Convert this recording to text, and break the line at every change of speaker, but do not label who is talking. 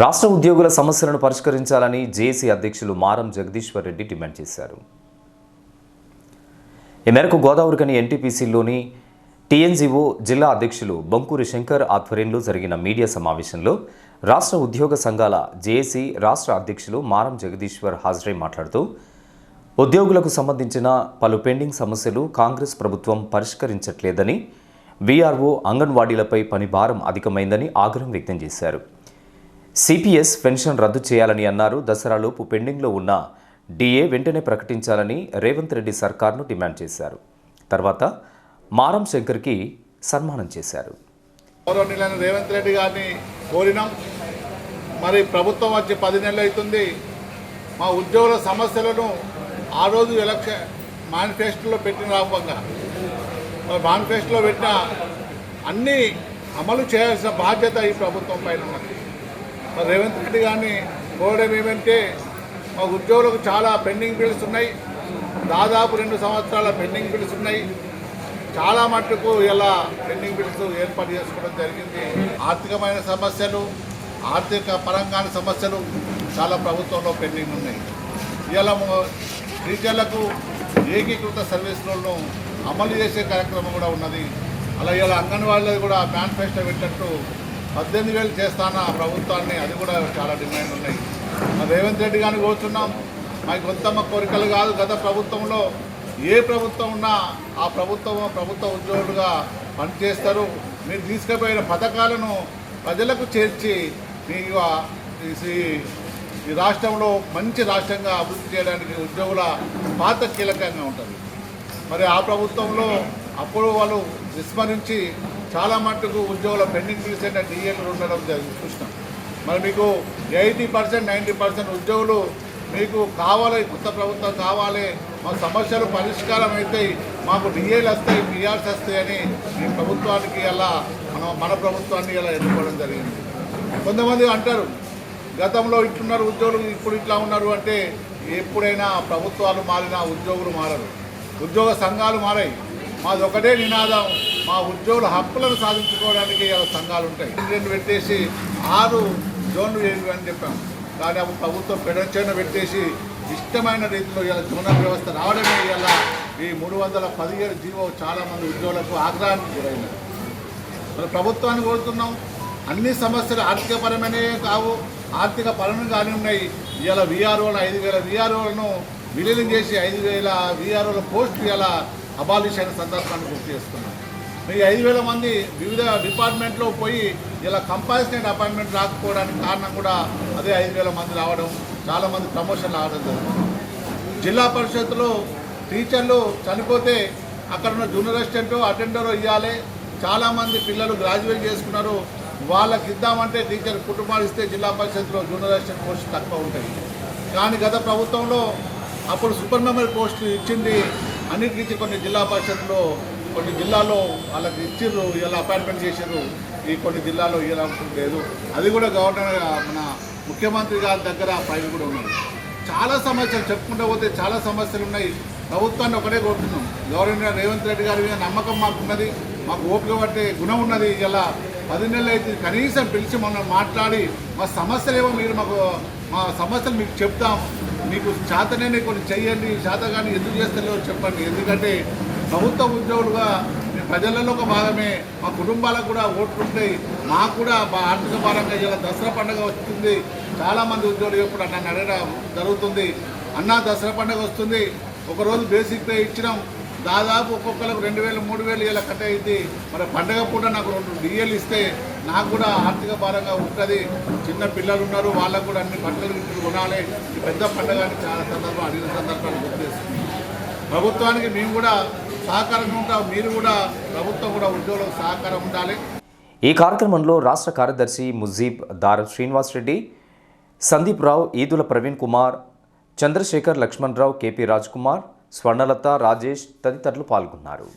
రాష్ట్ర ఉద్యోగుల సమస్యలను పరిష్కరించాలని జేఏసీ అధ్యక్షులు మారం జగదీశ్వర్ రెడ్డి డిమాండ్ చేశారు. ఈ మేరకు గోదావరికని ఎన్టీపీసీలోని టీఎన్జీఓ జిల్లా అధ్యక్షులు బంకూరి శంకర్ ఆధ్వర్యంలో జరిగిన మీడియా సమావేశంలో రాష్ట్ర ఉద్యోగ సంఘాల జేఏసీ రాష్ట్ర అధ్యక్షులు మారం జగదీశ్వర్ హాజరై మాట్లాడుతూ ఉద్యోగులకు సంబంధించిన పలు పెండింగ్ సమస్యలు కాంగ్రెస్ ప్రభుత్వం పరిష్కరించట్లేదని వీఆర్ఓ అంగన్వాడీలపై పని భారం అధికమైందని ఆగ్రహం వ్యక్తం చేశారు. సిపిఎస్ పెన్షన్ రద్దు చేయాలని అన్నారు. దసరాలోపు పెండింగ్లో ఉన్న డిఏ వెంటనే ప్రకటించాలని రేవంత్ రెడ్డి సర్కార్ను డిమాండ్ చేశారు. తర్వాత మారం శంకర్కి సన్మానం చేశారు.
గౌరవనీయులైన రేవంత్ రెడ్డి గారిని కోరినాం. మరి ప్రభుత్వం వచ్చి పది నెలలు అవుతుంది. మా ఉద్యోగుల సమస్యలను ఆ రోజు ఎలక్షన్ మేనిఫెస్టోలో పెట్టిన రాపంగా మరి మేనిఫెస్టోలో పెట్టిన అన్నీ అమలు చేయాల్సిన బాధ్యత ఈ ప్రభుత్వం పైన ఉన్నది. మరి రేవంత్ రెడ్డి గారిని కోరడం ఏమంటే మా ఉద్యోగులకు చాలా పెండింగ్ బిల్స్ ఉన్నాయి. దాదాపు రెండు సంవత్సరాల పెండింగ్ బిల్స్ ఉన్నాయి. చాలా మట్టుకు ఇలా పెండింగ్ బిల్స్ ఏర్పాటు చేసుకోవడం జరిగింది. ఆర్థికమైన సమస్యలు ఆర్థిక పరంగా సమస్యలు చాలా ప్రభుత్వంలో పెండింగ్ ఉన్నాయి. ఇలా టీచర్లకు ఏకీకృత సర్వీసులను అమలు చేసే కార్యక్రమం కూడా ఉన్నది. అలా ఇలా అంగన్వాడీలో కూడా మేనిఫెస్టో పెట్టినట్టు పద్దెనిమిది వేలు చేస్తాన ప్రభుత్వాన్ని? అది కూడా చాలా డిమాండ్ ఉన్నాయి. రేవంత్ రెడ్డి గారిని కోరుతున్నాం మాకు కొంతమ్మ కోరికలు కాదు. గత ప్రభుత్వంలో ఏ ప్రభుత్వం ఉన్నా ఆ ప్రభుత్వం ప్రభుత్వ ఉద్యోగులుగా పనిచేస్తారు. మీరు తీసుకుపోయిన పథకాలను ప్రజలకు చేర్చి మీకు ఈ- ఈ రాష్ట్రంలో మంచి రాష్ట్రంగా అభివృద్ధి చేయడానికి ఉద్యోగుల పాత్ర కీలకంగా ఉంటుంది. మరి ఆ ప్రభుత్వంలో అప్పుడు వాళ్ళు విస్మరించి చాలా మట్టుకు ఉద్యోగుల పెండింగ్ తీసేట డిఏలు ఉండడం జరిగింది చూసినాం. మరి మీకు ఎయిటీ పర్సెంట్ నైంటీ పర్సెంట్ ఉద్యోగులు మీకు కావాలి కొత్త ప్రభుత్వం కావాలి మా సమస్యలు పరిష్కారం అవుతాయి మాకు డిఏలు వస్తాయి పిఆర్స్ వస్తాయని ఈ ప్రభుత్వానికి ఇలా మనం మన ప్రభుత్వాన్ని ఇలా ఎన్నుకోవడం జరిగింది. కొంతమంది అంటారు గతంలో ఇట్లున్నారు ఉద్యోగులు ఇప్పుడు ఇట్లా ఉన్నారు అంటే ఎప్పుడైనా ప్రభుత్వాలు మారినా ఉద్యోగులు మారరు. ఉద్యోగ సంఘాలు మారాయి. మాది ఒకటే నినాదం. మా ఉద్యోగుల హక్కులను సాధించుకోవడానికి ఇలా సంఘాలు ఉంటాయి రెండు పెట్టేసి ఆరు జోన్లు వేయరు అని చెప్పాం. కానీ అప్పుడు ప్రభుత్వం ప్రదర్శన పెట్టేసి ఇష్టమైన రీతిలో ఇలా జోనల్ వ్యవస్థ రావడమే ఇలా ఈ మూడు వందల పదిహేడు జీవో చాలామంది ఉద్యోగులకు ఆగ్రహానికి గురైనది. మరి ప్రభుత్వాన్ని కోరుతున్నాం. అన్ని సమస్యలు ఆర్థికపరమైనవి కావు. ఆర్థిక పరమైన కానీ ఉన్నాయి ఇవాళ విఆర్ఓలు ఐదు వేల విఆర్ఓలను విలీనం చేసి ఐదు వేల విఆర్ఓల పోస్ట్ ఇలా అబాలిష్ అయిన సందర్భాన్ని గుర్తు చేస్తున్నాం. ఈ ఐదు వేల మంది వివిధ డిపార్ట్మెంట్లో పోయి ఇలా కంపల్సరీ అపాయింట్మెంట్ రాకపోవడానికి కారణం కూడా అదే ఐదు వేల మంది రావడం చాలామంది ప్రమోషన్లు రావడం జిల్లా పరిషత్లో టీచర్లు చనిపోతే అక్కడ ఉన్న జూనియర్ అసిస్టెంట్ అటెండర్ ఇవ్వాలి చాలామంది పిల్లలు గ్రాడ్యుయేట్ చేసుకున్నారు వాళ్ళకి ఇద్దామంటే టీచర్ కుటుంబాలు ఇస్తే జిల్లా పరిషత్లో జూనియర్ అసిస్టెంట్ పోస్ట్ తక్కువ ఉంటాయి. కానీ గత ప్రభుత్వంలో అప్పుడు సూపర్ మెమరీ పోస్ట్ ఇచ్చింది. అన్నిటికీ కొన్ని జిల్లా పరిషత్లో కొన్ని జిల్లాలో వాళ్ళకి ఇచ్చిర్రు ఇలా అపాయింట్మెంట్ చేసారు ఈ కొన్ని జిల్లాలో ఇలా లేదు. అది కూడా గవర్నర్ మన ముఖ్యమంత్రి గారి దగ్గర ఫైల్ కూడా ఉన్నది. చాలా సమస్యలు చెప్పుకుంటూ పోతే చాలా సమస్యలు ఉన్నాయి. ప్రభుత్వాన్ని ఒకటే కోరుతున్నాం గవర్నర్ రేవంత్ రెడ్డి గారి మీద నమ్మకం మాకు ఉన్నది మాకు ఓపిక పట్టే గుణం ఉన్నది. ఇలా పది నెలలు అయితే కనీసం పిలిచి మనం మాట్లాడి మా సమస్యలు ఏమో మీరు మాకు మా సమస్యలు మీకు చెప్తాం. మీకు చేతనే కొన్ని చేయండి చేత కానీ ఎందుకు చేస్తలేవో చెప్పండి. ఎందుకంటే ప్రభుత్వ ఉద్యోగులుగా ప్రజలలో ఒక భాగమే. మా కుటుంబాలకు కూడా ఓట్లుంటాయి మాకు కూడా మా ఆర్థిక పరంగా ఇలా దసరా పండుగ వస్తుంది. చాలామంది ఉద్యోగులు ఎప్పుడు నన్ను అడగడం జరుగుతుంది. అన్న దసరా పండుగ వస్తుంది. ఒకరోజు బేసిక్ పే ఇచ్చినాం. దాదాపు ఒక్కొక్కరికి రెండు వేలు మూడు వేలు ఇలా కట్ అయింది. మరి పండగ పూట నాకు రెండు డిఎల్ ఇస్తే నాకు కూడా ఆర్థిక భారంగా ఉంటుంది. చిన్న పిల్లలు ఉన్నారు వాళ్ళకు కూడా అన్ని పండుగలు కొనాలి. ఈ పెద్ద పండగ అని చాలా సందర్భం అడిగిన సందర్భాలు గుర్తిస్తుంది ప్రభుత్వానికి మేము కూడా సహకారంగా ఉంటాం మీరు కూడా ప్రభుత్వం కూడా ఉద్యోగులకు సహకారం ఉండాలి.
ఈ కార్యక్రమంలో రాష్ట్ర కార్యదర్శి ముజీబ్ దార శ్రీనివాస్ రెడ్డి సందీప్ రావు ఈదుల ప్రవీణ్ కుమార్ చంద్రశేఖర్ లక్ష్మణ్ రావు కేపీ రాజ్ కుమార్ స్వర్ణలత రాజేష్ తదితరులు పాల్గొన్నారు.